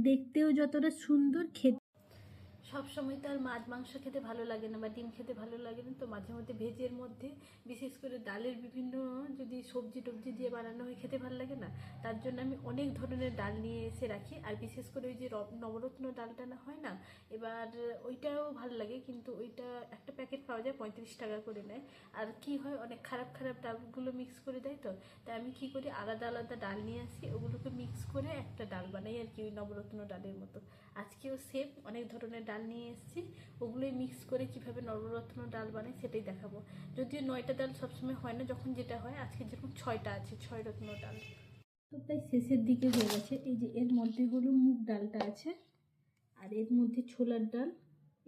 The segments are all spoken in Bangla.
দেখতেও যতটা সুন্দর খেতে সব সময় তো আর মাছ, মাংস খেতে ভালো লাগে না বা ডিম খেতে ভালো লাগে না। তো মাঝে মধ্যে ভেজের মধ্যে বিশেষ করে ডালের বিভিন্ন যদি সবজি টবজি দিয়ে বানানো হয় খেতে ভালো লাগে না, তার জন্য আমি অনেক ধরনের ডাল নিয়ে এসে রাখি। আর বিশেষ করে ওই যে নবরত্ন ডালটা না হয় না, এবার ওইটাও ভালো লাগে, কিন্তু ওইটা একটা প্যাকেট পাওয়া যায় পঁয়ত্রিশ টাকা করে নেয়। আর কি হয়, অনেক খারাপ খারাপ ডালগুলো মিক্স করে দেয় তো, তাই আমি কি করি, আলাদা আলাদা ডাল নিয়ে আসি, ওগুলোকে মিক্স করে একটা ডাল বানাই আর কি, ওই নবরত্ন ডালের মতো। আজকেও সেম অনেক ধরনের ডাল নিয়ে এসেছি। ওগুলোই মিক্স করে কীভাবে নবরত্ন ডাল বানাই সেটাই দেখাবো। যদিও নয়টা ডাল সবসময় হয় না, যখন যেটা হয়, আজকে যেরকম ছয়টা আছে ছয় রত্ন ডাল। তো প্রায় শেষের দিকে হয়ে গেছে। এই যে এর মধ্যে হলো মুগ ডালটা আছে, আর এর মধ্যে ছোলার ডাল,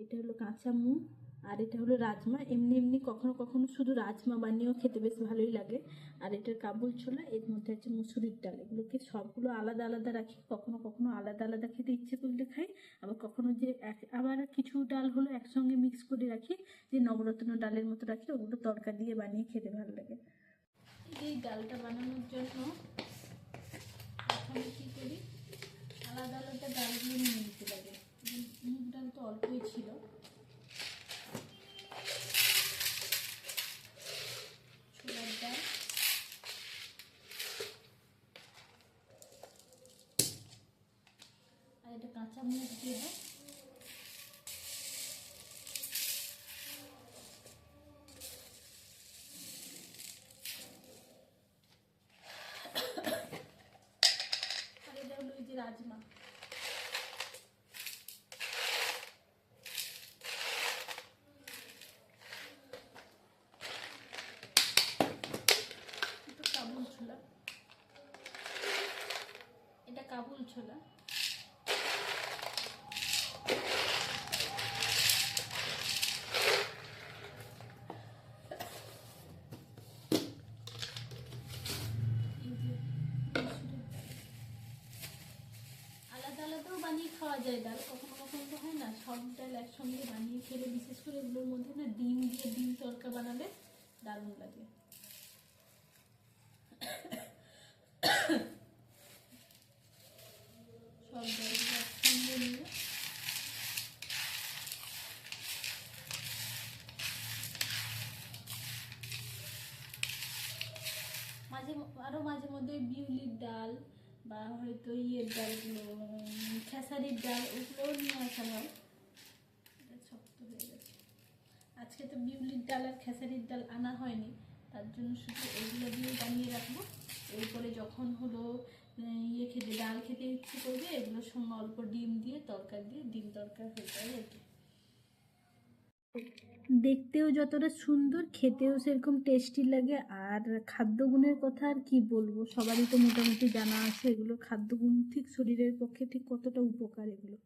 এটা হলো কাঁচা মুগ আর এটা হলো রাজমা। এমনি এমনি কখনো কখনো শুধু রাজমা বানিয়েও খেতে বেশ ভালোই লাগে। আর এটার কাবুল ছোলা, এর মধ্যে আছে মুসুরির ডাল। এগুলোকে সবগুলো আলাদা আলাদা রাখি। কখনো কখনো আলাদা আলাদা খেতে ইচ্ছে করলে খাই। আবার কখনো যে এক- আবার কিছু ডাল হলো একসঙ্গে মিক্স করে রাখি, যে নবরত্ন ডালের মতো রাখি, ওগুলো তরকা দিয়ে বানিয়ে খেতে ভালো লাগে। এই ডালটা বানানোর জন্য কী করি? আলাদা আলাদা ডালগুলো নিয়ে নিতে লাগে উম, মুগ ডাল তো অল্পই ছিল ছোলার ডাল আর এটা কাঁচা মুগ দিয়ে দেয় আর এটা হলো যে রাজমা। কাবুল ছোলা। এটা কাবুল ছোলা। বানিয়ে খাওয়া যায়, ডাল কখনো কখনো তো হয় না, সব ডাল একসঙ্গে বানিয়ে খেলে, বিশেষ করে এগুলোর মধ্যে না ডিম দিয়ে ডিম তরকা বানালে দারুণ লাগে। সব ডালগুলো একসঙ্গে নিয়ে মাঝে ম- আরও মাঝে মধ্যে বিউলির ডাল বা হয়তো ইয়ের ডালগুলো খেসারির ডাল, ওগুলোও নিয়ে আসা হয়। এটা শক্ত হয়ে গেছে। আজকে তো বিউলির ডাল আর খেসারির ডাল আনা হয়নি, তার জন্য শুধু এগুলো দিয়ে বানিয়ে রাখব। এরপরে যখন হলো ইয়ে খেতে, ডাল খেতে ইচ্ছে করবে এগুলোর সঙ্গে অল্প ডিম দিয়ে, তরকারি দিয়ে, ডিম তরকারি হয়ে যায় আর কি। দেখতেও যতটা সুন্দর, খেতেও সেরকম টেস্টি লাগে। আর খাদ্যগুণের কথা আর কি বলব? সবারই তো মোটামুটি জানা আছে, এগুলো খাদ্যগুণ ঠিক শরীরের পক্ষে ঠিক কতটা উপকার এগুলো।